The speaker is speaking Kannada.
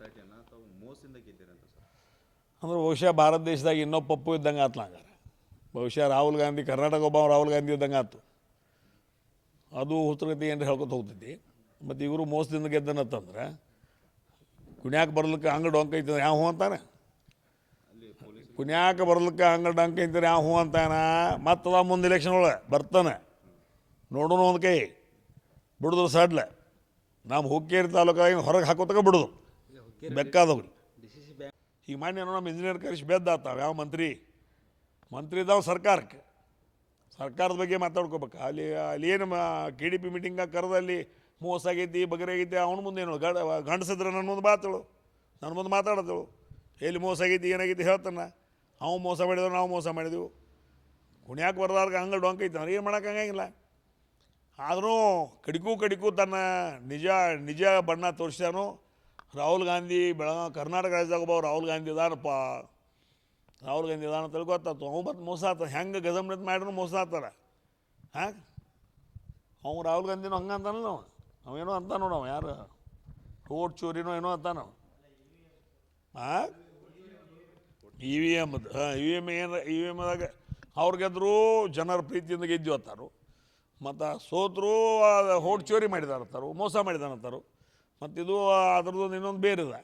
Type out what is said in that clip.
ಸೊಸೈಟಿಯನ್ನು ತಾವು ಮೋಸದಿಂದ ಗೆದ್ದಿರಂತ ಸರ್? ಅಂದ್ರೆ ಬಹುಶಃ ಭಾರತ ದೇಶದಾಗ ಇನ್ನೊಬ್ಬ ಪಪ್ಪು ಇದ್ದಂಗೆ ಆತ್ಲ ಹಂಗಾರೆ. ಬಹುಶಃ ರಾಹುಲ್ ಗಾಂಧಿ ಕರ್ನಾಟಕ ಒಬ್ಬ ರಾಹುಲ್ ಗಾಂಧಿ ಇದ್ದಂಗೆ ಆತು. ಅದು ಹುತ್ರಗತಿ ಏನು ಹೇಳ್ಕೊತ ಹೋಗ್ತೈತಿ. ಮತ್ತು ಇವರು ಮೋಸದಿಂದ ಗೆದ್ದನತ್ತಂದ್ರೆ ಕುಣ್ಯಾಕ ಬರ್ಲಿಕ್ಕೆ ಹಂಗೆ ಡೊಂಕ ಐತಂದ್ರೆ ಯಾವ ಹೂ ಅಂತಾನೆ ಕುಣ್ಯಾಕ ಬರ್ಲಿಕ್ಕೆ ಹಂಗೆ ಡೊಂಕ ಐತಾರೆ ಯಾವ ಹೂ ಅಂತಾನ? ಮತ್ತದ ಮುಂದೆ ಇಲೆಕ್ಷನ್ ಒಳಗೆ ಬರ್ತಾನೆ. ನೋಡೋಣ ಒಂದು ಕೈ ಬಿಡುದ್ರು ಸಡ್ಲ. ನಮ್ಮ ಹುಕ್ಕೇರಿ ತಾಲೂಕಾಗ ಹೊರಗೆ ಹಾಕೋತಕ ಬಿಡುದು. ಬೆಕ್ಕಾದವ್ರು ಈಗ ಮಾನ್ಯ ನಮ್ಮ ಇಂಜಿನಿಯರ್ ಕರೆಸಿ ಬೆದ್ದಾತಾವ ಯಾವ ಮಂತ್ರಿ? ಮಂತ್ರಿ ಇದ್ದಾವೆ ಸರ್ಕಾರಕ್ಕೆ. ಸರ್ಕಾರದ ಬಗ್ಗೆ ಮಾತಾಡ್ಕೋಬೇಕು. ಅಲ್ಲಿ ಅಲ್ಲಿ ಏನು ಕೆ ಡಿ ಪಿ ಮೀಟಿಂಗ ಕರೆದು ಅಲ್ಲಿ ಮೋಸ ಆಗೈತಿ ಬಗರೆ ಆಗೈತಿ ಅವ್ನ ಮುಂದೆ ಏನು ಗಂಡ ಗಂಡಸಿದ್ರೆ ನನ್ನ ಮುಂದೆ ಮಾತಾಳು ನನ್ನ ಮುಂದೆ ಮಾತಾಡತ್ತಳು ಎಲ್ಲಿ ಮೋಸ ಆಗೈತಿ ಏನಾಗೈತಿ ಹೇಳ್ತಾನೆ. ಅವ್ನು ಮೋಸ ಮಾಡಿದ್ರು ನಾವು ಮೋಸ ಮಾಡಿದೆವು. ಕುಣ್ಯಾಕ ಬರ್ದಾರ್ಗ ಹಂಗೆ ಡೊಂಕ್ ಐತೆ ಅವ್ರು ಏನು ಮಾಡೋಕ್ಕಾಗಂಗಿಲ್ಲ ಆದರೂ ಕಡಿಗೂ ಕಡಿಕೂ ತನ್ನ ನಿಜ ನಿಜ ಬಣ್ಣ ತೋರಿಸ್ಯಾನು. ರಾಹುಲ್ ಗಾಂಧಿ ಬೆಳಗಾವಿ ಕರ್ನಾಟಕ ರಾಜ್ಯದಾಗ ಒಬ್ಬ ರಾಹುಲ್ ಗಾಂಧಿ ಇದಾನಪ್ಪ. ರಾಹುಲ್ ಗಾಂಧಿ ಇದಾನ ಅಂತ ಗೊತ್ತಾಯ್ತು ಅವ ಮೋಸ ಆತ ಹೆಂಗೆ ಗಜಮ್ನತ್ ಮಾಡಿದ್ರು ಮೋಸ ಆತಾರ? ಹಾಂ? ಅವ್ನು ರಾಹುಲ್ ಗಾಂಧಿನೂ ಹಂಗೆ ಅಂತಾನಲ್ಲ ನಾವು ಅವೇನೋ ಅಂತ ನೋಡು ಅವ, ಯಾರು? ಓಟ್ ಚೋರಿನೋ ಏನೋ ಅಂತಾನ ಹಾಂ ಇ ವಿ ಎಂ ಹಾಂ, ಇ ವಿ ಎಂ ಏನು, ಇ ವಿ ಎಮ್ದಾಗ ಅವ್ರು ಗೆದ್ರು ಜನರ ಪ್ರೀತಿಯಿಂದ ಗೆದ್ದು ಅಂತಾರು. ಮತ್ತು ಸೋತರು ಹೋಟ್ ಚೋರಿ ಮಾಡಿದಾರಂತಾರು, ಮೋಸ ಮಾಡಿದಾರಂತಾರು. ಮತ್ತು ಇದು ಅದ್ರದ್ದು ಇನ್ನೊಂದು ಬೇರೆ ಇದೆ.